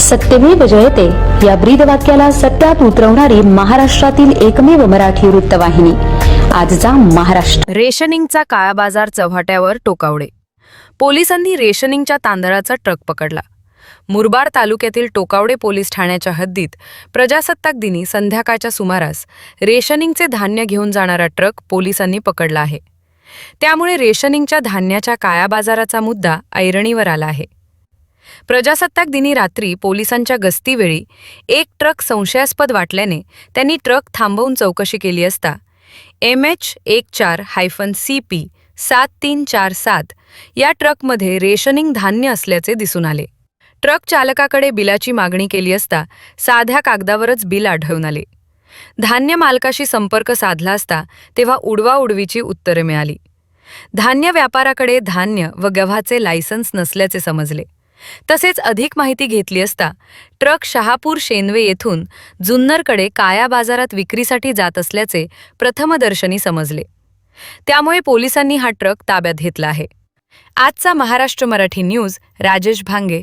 सत्यमेव जयते या ब्रीदवाक्याला सत्यात उतरवणारी महाराष्ट्रातील एकमेव मराठी वृत्तवाहिनी आजचा महाराष्ट्र. रेशनिंगचा काळा बाजार चव्हाट्यावर टोकावडे. पोलिसांनी रेशनिंगच्या तांदळाचा ट्रक पकडला. मुरबाड तालुक्यातील टोकावडे पोलीस ठाण्याच्या हद्दीत प्रजासत्ताक दिनी संध्याकाळच्या सुमारास रेशनिंगचे धान्य घेऊन जाणारा ट्रक पोलिसांनी पकडला आहे. त्यामुळे रेशनिंगच्या धान्याच्या काळ्या बाजाराचा मुद्दा ऐरणीवर आला आहे. प्रजासत्ताक दिनी रात्री पोलिसांच्या गस्तीवेळी एक ट्रक संशयास्पद वाटल्याने त्यांनी ट्रक थांबवून चौकशी केली असता एम एच एक चार हायफन सी पी सात तीन चार सात या ट्रकमध्ये रेशनिंग धान्य असल्याचे दिसून आले. ट्रक चालकाकडे बिलाची मागणी केली असता साध्या कागदावरच बिल आढळून आले. धान्य मालकाशी संपर्क साधला असता तेव्हा उडवाउडवीची उत्तरे मिळाली. धान्य व्यापाराकडे धान्य व गव्हाचे लायसन्स नसल्याचे समजले. तसेच अधिक माहिती घेतली असता ट्रक शहापूर शेनवे येथून जुन्नरकडे काया बाजारात विक्रीसाठी जात असल्याचे प्रथमदर्शनी समजले. त्यामुळे पोलिसांनी हा ट्रक ताब्यात घेतला आहे. आजचा महाराष्ट्र मराठी न्यूज राजेश भांगे.